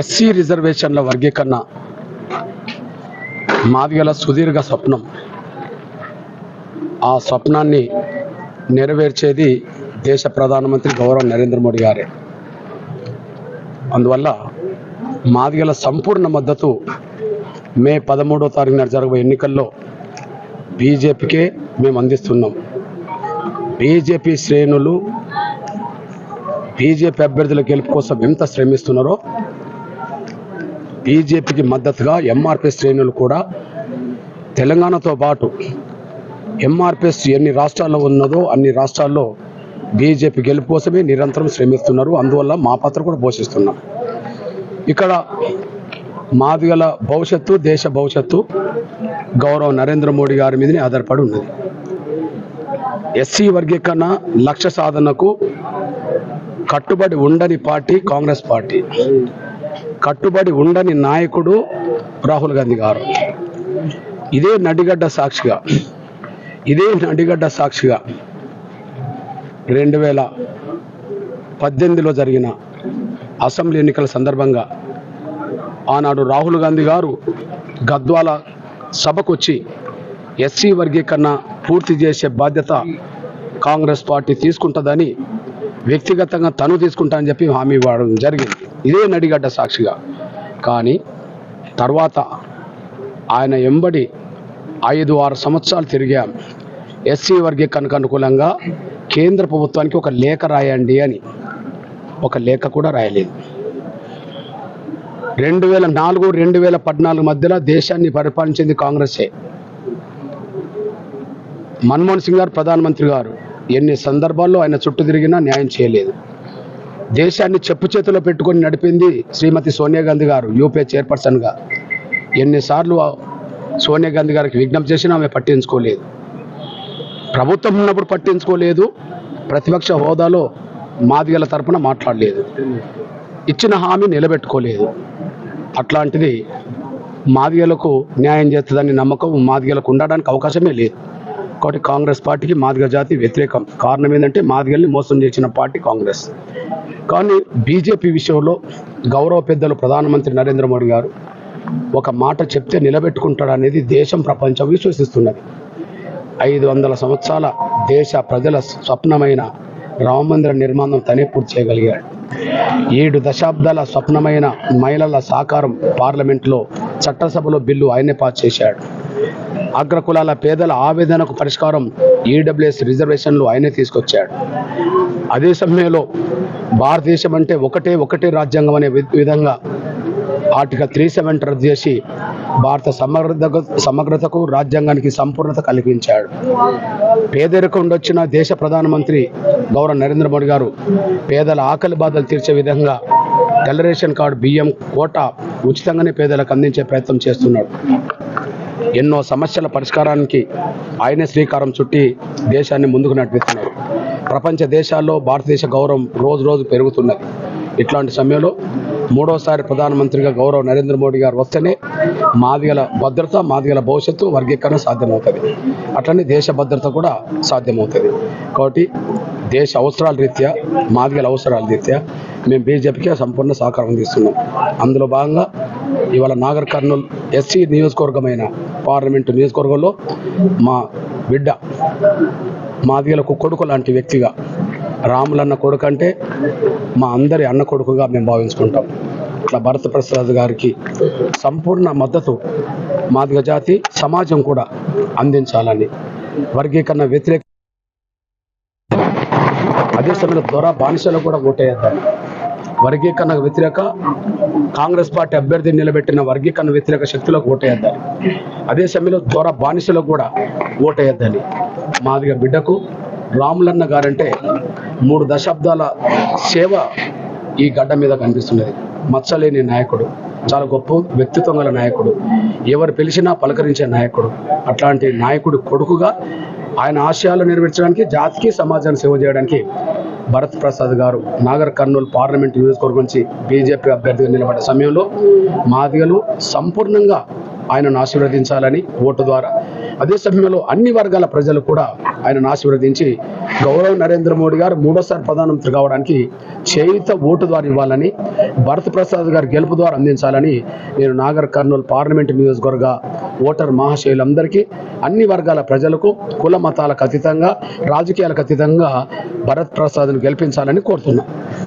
SC రిజర్వేషన్ల వర్గీకరణ మాదిగల సుదీర్ఘ స్వప్నం. ఆ స్వప్నాన్ని నెరవేర్చేది దేశ ప్రధానమంత్రి గౌరవ నరేంద్ర మోడీ గారే. అందువల్ల మాదిగల సంపూర్ణ మద్దతు మే పదమూడో తారీఖున జరగబోయే ఎన్నికల్లో బీజేపీకే మేము అందిస్తున్నాం. బీజేపీ శ్రేణులు బీజేపీ అభ్యర్థుల గెలుపు కోసం ఎంత శ్రమిస్తున్నారో బీజేపీకి మద్దతుగా ఎంఆర్పీ శ్రేణులు కూడా తెలంగాణతో పాటు ఎంఆర్పిఎస్ ఎన్ని రాష్ట్రాల్లో ఉన్నదో అన్ని రాష్ట్రాల్లో బీజేపీ గెలుపు కోసమే నిరంతరం శ్రమిస్తున్నారు. అందువల్ల మా పాత్ర కూడా పోషిస్తున్నాం. ఇక్కడ మాదిగల భవిష్యత్తు దేశ భవిష్యత్తు గౌరవ నరేంద్ర మోడీ గారి మీదనే ఆధారపడి ఉన్నది. ఎస్సీ వర్గీకరణ లక్ష్య సాధనకు కట్టుబడి ఉండని పార్టీ కాంగ్రెస్ పార్టీ. కట్టుబడి ఉండని నాయకుడు రాహుల్ గాంధీ గారు. ఇదే నడిగడ్డ సాక్షిగా ఇదే నడిగడ్డ సాక్షిగా రెండు వేల పద్దెనిమిదిలో జరిగిన అసెంబ్లీ ఎన్నికల సందర్భంగా ఆనాడు రాహుల్ గాంధీ గారు గద్వాల సభకొచ్చి ఎస్సీ వర్గీకరణ పూర్తి చేసే బాధ్యత కాంగ్రెస్ పార్టీ తీసుకుంటుందని వ్యక్తిగతంగా తను తీసుకుంటా అని చెప్పి హామీ ఇవ్వడం జరిగింది. ఇదే నడిగడ్డ సాక్షిగా. కానీ తర్వాత ఆయన ఎంబడి ఐదు ఆరు సంవత్సరాలు తిరిగాం. ఎస్సీ వర్గీకరణకు అనుకూలంగా కేంద్ర ప్రభుత్వానికి ఒక లేఖ రాయండి అని. ఒక లేఖ కూడా రాయలేదు. రెండు వేల నాలుగు రెండు వేల పద్నాలుగు మధ్యలో దేశాన్ని పరిపాలించింది కాంగ్రెసే. మన్మోహన్ సింగ్ గారు ప్రధానమంత్రి గారు. ఎన్ని సందర్భాల్లో ఆయన చుట్టూ తిరిగినా న్యాయం చేయలేదు. దేశాన్ని చెప్పు చేతిలో పెట్టుకొని నడిపింది శ్రీమతి సోనియా గాంధీ గారు యూపీఏ చైర్పర్సన్గా ఎన్నిసార్లు సోనియా గాంధీ గారికి విజ్ఞప్తి చేసినా ఆమె పట్టించుకోలేదు. ప్రభుత్వం ఉన్నప్పుడు పట్టించుకోలేదు ప్రతిపక్ష హోదాలో మాదిగల తరపున మాట్లాడలేదు. ఇచ్చిన హామీ నిలబెట్టుకోలేదు. అట్లాంటిది మాదిగలకు న్యాయం చేస్తుందని నమ్మకం మాదిగలకు ఉండడానికి అవకాశమే లేదు. కాబట్టి కాంగ్రెస్ పార్టీకి మాదిగ జాతి వ్యతిరేకం. కారణం ఏంటంటే మాదిగల్ని మోసం చేసిన పార్టీ కాంగ్రెస్. కానీ బీజేపీ విషయంలో గౌరవ పెద్దలు ప్రధానమంత్రి నరేంద్ర మోడీ గారు ఒక మాట చెప్తే నిలబెట్టుకుంటాడనేది దేశం ప్రపంచం విశ్వసిస్తున్నది. ఐదు వందల సంవత్సరాల దేశ ప్రజల స్వప్నమైన రామమందిర నిర్మాణం తనే పూర్తి చేయగలిగాడు. ఏడు దశాబ్దాల స్వప్నమైన మహిళల సాకారం పార్లమెంట్లో చట్టసభలో బిల్లు ఆయనే పాస్ చేశాడు. అగ్రకులాల పేదల ఆవేదనకు పరిష్కారం ఈడబ్ల్యూఎస్ రిజర్వేషన్లు ఆయనే తీసుకొచ్చాడు. అదే సమయంలో భారతదేశం అంటే ఒకటే ఒకటే రాజ్యాంగం అనే వి- విధంగా ఆర్టికల్ త్రీ సెవెంటీ రద్దు చేసి భారత సమగ్రతకు సమగ్రతకు రాజ్యాంగానికి సంపూర్ణత కల్పించాడు పేదరికం వచ్చిన దేశ ప్రధానమంత్రి గౌరవ నరేంద్ర మోడీ గారు పేదల ఆకలి బాధలు తీర్చే విధంగా తెల్ల రేషన్ కార్డు బియ్యం కోట ఉచితంగానే పేదలకు అందించే ప్రయత్నం చేస్తున్నాడు. ఎన్నో సమస్యల పరిష్కారానికి ఆయనే శ్రీకారం చుట్టి దేశాన్ని ముందుకు నడిపిస్తున్నారు. ప్రపంచ దేశాల్లో భారతదేశ గౌరవం రోజు రోజు పెరుగుతున్నది. ఇట్లాంటి సమయంలో మూడోసారి ప్రధానమంత్రిగా గౌరవ నరేంద్ర మోడీ గారు వస్తేనే మాదిగల భద్రత మాదిగల భవిష్యత్తు వర్గీకరణ సాధ్యమవుతుంది. అట్లనే దేశ భద్రత కూడా సాధ్యమవుతుంది. కాబట్టి దేశ అవసరాల రీత్యా మాదిగల అవసరాల రీత్యా మేము బీజేపీకి సంపూర్ణ సహకారం అందిస్తున్నాం. అందులో భాగంగా ఇవాళ నాగర్ కర్నూలు ఎస్సీ నియోజకవర్గమైన పార్లమెంటు నియోజకవర్గంలో మా బిడ్డ మాదిగలకు కొడుకు లాంటి వ్యక్తిగా రాములన్న కొడుకు అంటే మా అందరి అన్న కొడుకుగా మేము భావించుకుంటాం. ఇట్లా భరత ప్రసాద్ గారికి సంపూర్ణ మద్దతు మాదిగ జాతి సమాజం కూడా అందించాలని వర్గీకరణ వ్యతిరేక అదే సమయంలో ద్వారా బానిసలు కూడా ఓటేద్దాం. వర్గీకరణకు వ్యతిరేక కాంగ్రెస్ పార్టీ అభ్యర్థిని నిలబెట్టిన వర్గీకరణ వ్యతిరేక శక్తులకు ఓటేద్దాలి అదే సమయంలో ద్వారా బానిసలకు కూడా ఓటేయద్దని. మాదిగ బిడ్డకు రాములన్న గారంటే మూడు దశాబ్దాల సేవ ఈ గడ్డ మీద కనిపిస్తున్నది. మచ్చలేని నాయకుడు చాలా గొప్ప వ్యక్తిత్వం గల నాయకుడు ఎవరు పిలిచినా పలకరించే నాయకుడు అట్లాంటి నాయకుడు కొడుకుగా ఆయన ఆశయాలు నెరవేర్చడానికి జాతికి సమాజాన్ని సేవ చేయడానికి భరత్ ప్రసాద్ గారు నాగర్ కర్నూలు పార్లమెంట్ నియోజకవర్గం నుంచి బీజేపీ అభ్యర్థిగా నిలబడ్డ సమయంలో మాదిగలు సంపూర్ణంగా ఆయనను ఆశీర్వదించాలని ఓటు ద్వారా అదే సమయంలో అన్ని వర్గాల ప్రజలు కూడా ఆయనను ఆశీర్వదించి గౌరవ నరేంద్ర మోడీ గారు మూడోసారి ప్రధానమంత్రి కావడానికి చేయుత ఓటు ద్వారా ఇవ్వాలని భరత్ ప్రసాద్ గారు గెలుపు ద్వారా అందించాలని నేను నాగర్ కర్నూలు పార్లమెంటు నియోజకవర్గ ఓటర్ మహాశైలందరికీ అన్ని వర్గాల ప్రజలకు కుల మతాలకు అతీతంగా రాజకీయాలకు అతీతంగా భరత్ ప్రసాద్ను గెలిపించాలని కోరుతున్నాను